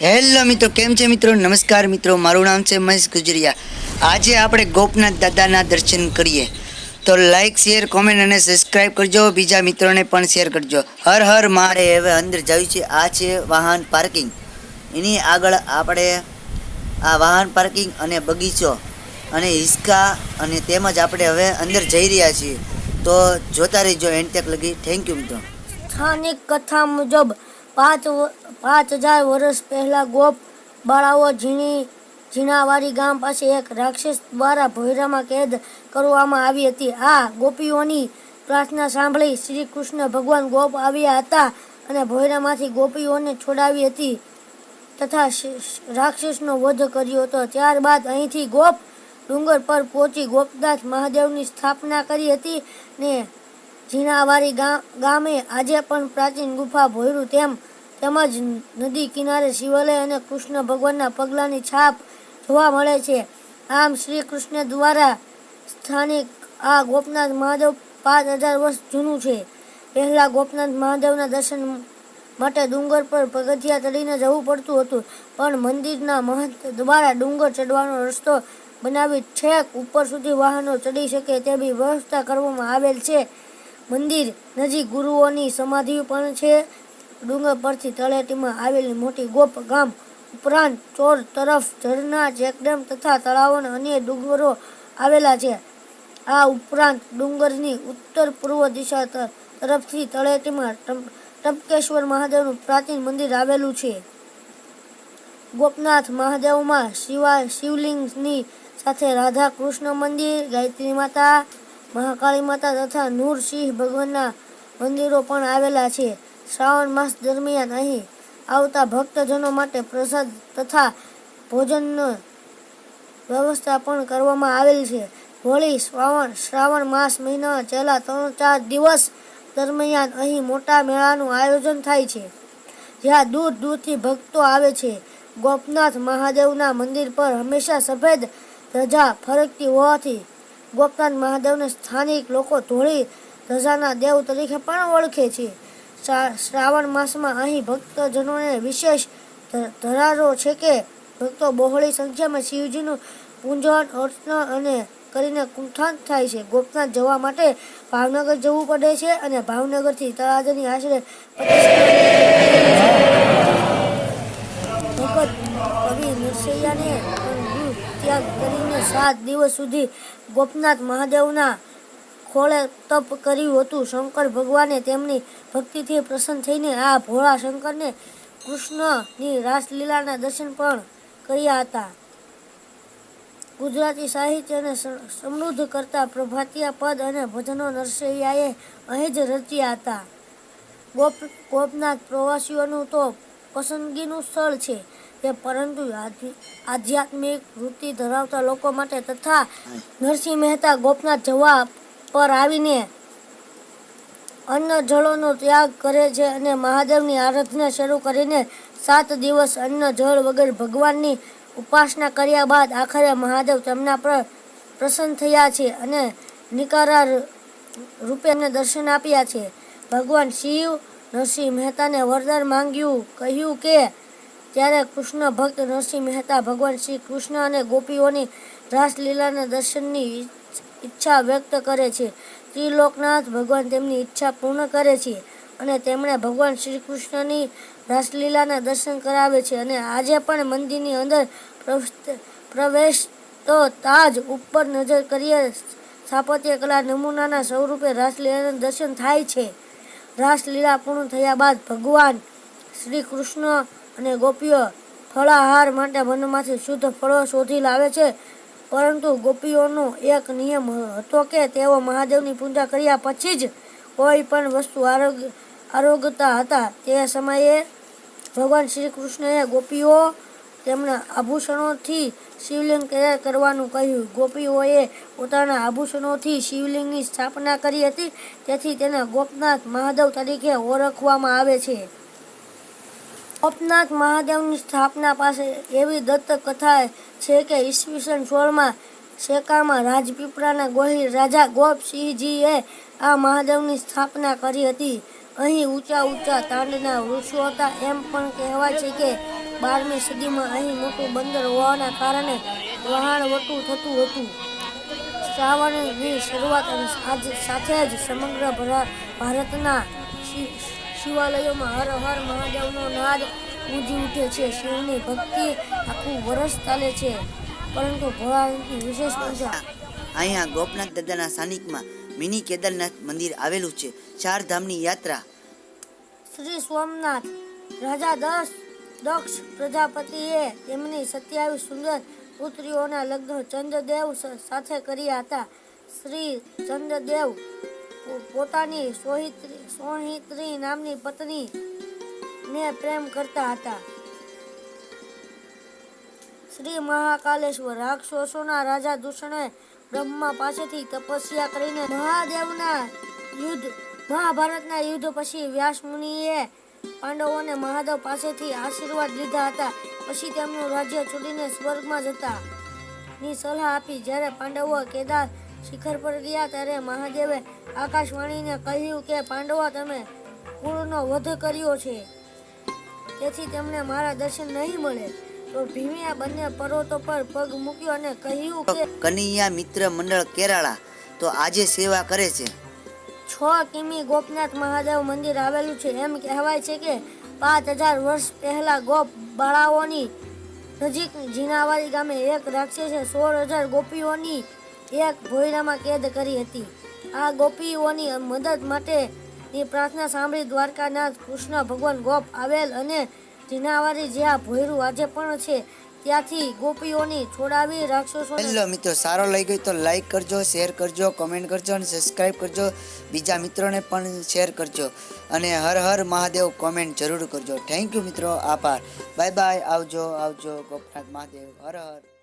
Hello મિત્રો. કેમ છે મિત્રો? નમસ્કાર, મિત્રો. મારું નામ છે મહેશ ગુજરિયા. આજે આપણે ગોપનાથ દાદાના દર્શન કરીએ. તો લાઈક શેર કોમેન્ટ અને સબસ્ક્રાઈબ કરજો. બીજા મિત્રોને પણ શેર કરજો. હર હર મારે હવે અંદર જવું છે. આ છે વાહન પાર્કિંગ એની આગળ આપણે આ વાહન પાર્કિંગ અને બગીચો અને હિસકા અને તેમજ આપણે હવે અંદર જઈ રહ્યા છીએ. તો જોતા રહીજો એન્ડ તક લગી. થેન્ક યુ મિત્રો. સ્થાનિક કથા મુજબ પાંચ પાંચ હજાર વર્ષ પહેલા ગોપ બાળાઓ ઝીણી ઝીણાવાડી ગામ પાસે એક રાક્ષસ દ્વારા ભોયરામાં કેદ કરવામાં આવી હતી. આ ગોપીઓની પ્રાર્થના સાંભળી શ્રી કૃષ્ણ ભગવાન ગોપ આવ્યા હતા અને ભોયરામાંથી ગોપીઓને છોડાવી હતી તથા રાક્ષસનો વધ કર્યો હતો. ત્યારબાદ અહીંથી ગોપ ડુંગર પર પહોંચી ગોપદાસ મહાદેવની સ્થાપના કરી હતી ને ઝીણાવારી ગામે આજે પણ પ્રાચીન ગુફા ભોયરું તેમ તેમજ નદી કિનારે શિવાલય અને કૃષ્ણ ભગવાનના પગલાંની છાપ જોવા મળે છે. આમ શ્રી કૃષ્ણ દ્વારા સ્થાનિક આ ગોપનાથ મહાદેવ પાંચ હજાર વર્ષ જૂનું છે. પહેલાં ગોપનાથ મહાદેવના દર્શન માટે ડુંગર પર પગથિયા ચડીને જવું પડતું હતું, પણ મંદિરના મહંત દ્વારા ડુંગર ચડવાનો રસ્તો બનાવી છેક ઉપર સુધી વાહનો ચડી શકે તેવી વ્યવસ્થા કરવામાં આવેલ છે. મંદિર નજીક ગુરુઓની સમાધિ પણ છે. ડુંગર પરથી તળેટીમાં આવેલી મોટી ગોપ ગામ ઉપરાંત ચોર તરફ ઝરના ચેકડેમ તથા તળાવો અને અન્ય ડુંગરો આવેલા છે. આ ઉપરાંત ડુંગરની ઉત્તર પૂર્વ દિશા તરફથી તળેટીમાં ટમ- ટપકેશ્વર મહાદેવનું પ્રાચીન મંદિર આવેલું છે. ગોપનાથ મહાદેવમાં શિવા, શિવલિંગની સાથે રાધા કૃષ્ણ મંદિર, ગાયત્રી માતા મહાકાળી માતા તથા નૂરસિંહ ભગવાનના મંદિરો પણ આવેલા છે. શ્રાવણ માસ દરમિયાન અહીં આવતા ભક્તજનો માટે પ્રસાદ તથા ભોજનનો વ્યવસ્થા પણ કરવામાં આવેલ છે. હોળી, શ્રાવણ શ્રાવણ માસ મહિના છેલ્લા ત્રણ ચાર દિવસ દરમિયાન અહીં મોટા મેળાનું આયોજન થાય છે. જ્યાં દૂર દૂરથી ભક્તો આવે છે. ગોપનાથ મહાદેવના મંદિર પર હંમેશા સફેદ ધજા ફરકતી હોવાથી ગોપનાથ મહાદેવને સ્થાનિક લોકો ધોળી ધજાના દેવ તરીકે પણ ઓળખે છે. શ્રાવણ માસમાં અહીં ભક્તજનોને વિશેષ ધરારો છે કે ભક્તો બહોળી સંખ્યામાં શિવજીનું પૂજન, અર્ચના અને કરીને કુંઠાન થાય છે. ગોપનાથ જવા માટે ભાવનગર જવું પડે છે અને ભાવનગરથી તળાજાની આશરે નરસૈયાને ત્યાગ કરીને સાત દિવસ સુધી ગોપનાથ મહાદેવના ખોળે તપ કર્યું હતું. શંકર ભગવાને તેમની ભક્તિથી પ્રસન્ન થઈને આ ભોળા શંકરને કૃષ્ણની રાસલીલાના દર્શન પણ કર્યા હતા. ગુજરાતી સાહિત્યને સમૃદ્ધ કરતા પ્રભાતિયા પદ અને ભજનો નરસૈયાએ અહીં જ રચ્યા હતા. ગોપ, ગોપનાથ પ્રવાસીઓનું તો પસંદગીનું સ્થળ છે. તે પરંતુ આધ્યાત્મિક વૃત્તિ ધરાવતા લોકો માટે તથા નરસિંહ મહેતા ગોપનાથ જવા પર આવીને અન્ન જળોનો ત્યાગ કરે છે અને મહાદેવની આરાધના શરૂ કરીને સાત દિવસ અન્ન જળ વગર ભગવાનની ઉપાસના કર્યા બાદ આખરે મહાદેવ તેમના પર પ્રસન્ન થયા છે અને નિકારા રૂપે દર્શન આપ્યા છે. ભગવાન શિવ નરસિંહ મહેતાને વરદાન માંગ્યું કહ્યું કે ત્યારે કૃષ્ણ ભક્ત નરસિંહ મહેતા, ભગવાન શ્રી કૃષ્ણ અને ગોપીઓની રાસલીલાના દર્શનની ઈચ્છા વ્યક્ત કરે છે. ત્રિલોકનાથ ભગવાન તેમની ઈચ્છા પૂર્ણ કરે છે અને તેમણે ભગવાન શ્રી કૃષ્ણની રાસલીલાના દર્શન કરાવે છે અને આજે પણ મંદિરની અંદર પ્રવેશ- તો તાજ ઉપર નજર કરીએ સ્થાપત્ય કલા નમૂનાના સ્વરૂપે રાસલીલાના દર્શન થાય છે. રાસલીલા પૂર્ણ થયા બાદ ભગવાન શ્રી કૃષ્ણ અને ગોપીઓ ફળાહાર માટે વનમાંથી શુદ્ધ ફળો શોધી લાવે છે. પરંતુ ગોપીઓનો એક નિયમ હતો કે તેઓ મહાદેવની પૂજા કર્યા પછી જ કોઈ પણ વસ્તુ આરોગ્ય આરોગતા હતા. તે સમયે ભગવાન શ્રી કૃષ્ણએ ગોપીઓ તેમના આભૂષણોથી શિવલિંગ તૈયાર કરવાનું કહ્યું. ગોપીઓએ પોતાના આભૂષણોથી શિવલિંગની સ્થાપના કરી હતી. તેથી તેને ગોપનાથ મહાદેવ તરીકે ઓળખવામાં આવે છે. ગોપનાથ મહાદેવની સ્થાપના પાસે એવી દત્ત કથા છે કે ઈસવીસન સોળમાં શેકામાં રાજપીપળાના ગોહિલ રાજા ગોપસિંહજીએ આ મહાદેવની સ્થાપના કરી હતી. અહીં ઊંચા ઊંચા તાંડના વૃક્ષો હતા. એમ પણ કહેવાય છે કે બારમી સદીમાં અહીં મોટું બંદર હોવાના કારણે વહાણવટું થતું હતું. શ્રાવણની શરૂઆત અને સાથે જ સમગ્ર ભરા- ભારતના શિવાલયોમાં હર હર મહાદેવનો નાદ ગુંજી ઉઠે છે. શિવની ભક્તિ આખું વર્ષ ચાલે છે. પરંતુ ભોળાનાથની વિશેષ પૂજા. અહીંયા ગોપનાથ દાદાના સ્થાનિકમાં મિની કેદારનાથ મંદિર આવેલું છે. ચાર ધામની યાત્રા. શ્રી સોમનાથ રાજા દસ દક્ષ પ્રજાપતિએ તેમની સત્યાવીસ સુંદર પુત્રીઓના લગ્ન ચંદ્રદેવ સાથે કર્યા હતા. શ્રી ચંદ્રદેવ પોતાની સોહિત્રી સોહિત્રી નામની પત્ની ને પ્રેમ કરતા હતા. શ્રી મહાકાલેશ્વર રાક્ષસોના રાજા દૂષણે બ્રહ્મા પાસેથી તપસ્યા કરીને મહાદેવના યુદ્ધ, મહાભારતના યુદ્ધ પછી વ્યાસ મુનિએ પાંડવોને મહાદેવ પાસેથી આશીર્વાદ લીધા હતા. પછી તેમનું રાજ્ય છોડીને સ્વર્ગમાં જતા ની સલાહ આપી. જ્યારે પાંડવો કેદાર શિખર પર ગયા ત્યારે મહાદેવે આકાશવાણીને કહ્યું કે પાંડવો તમે કુળનો વધ કર્યો છે. તેથી તેમને મારા દર્શન નહીં મળે. તો ભીમે આ બંને પર્વતો પર પગ મૂક્યો અને કહ્યું કે કનૈયા મિત્ર મંડળ કેરાળા તો આજે સેવા કરે છે. છ કિમી ગોપનાથ મહાદેવ મંદિર આવેલું છે. એમ કહેવાય છે કે પાંચ હજાર વર્ષ પહેલા ગોપ બાળાઓની નજીક જીનાવાડી ગામે એક રાક્ષસે સોળ હજાર ગોપીઓની એક ભોયરામાં કેદ કરી હતી. આ ગોપીઓની મદદ માટે ની પ્રાર્થના સાંભળી દ્વારકાનાથ કૃષ્ણ ભગવાન ગોપ આવેલ અને જીનાવાડી જ્યાં ભોયરું આજે પણ છે, ત્યાંથી ગોપીઓની છોડાવી રાક્ષસોને હેલો મિત્રો, સારો લઈ ગયો તો લાઈક કરજો શેર કરજો કોમેન્ટ કરજો અને સબસ્ક્રાઈબ કરજો. બીજા મિત્રોને પણ શેર કરજો અને હર હર મહાદેવ કોમેન્ટ જરૂર કરજો. થેન્ક યુ મિત્રો, આભાર. બાય બાય આવજો આવજો, ગોપનાથ મહાદેવ. હર હર.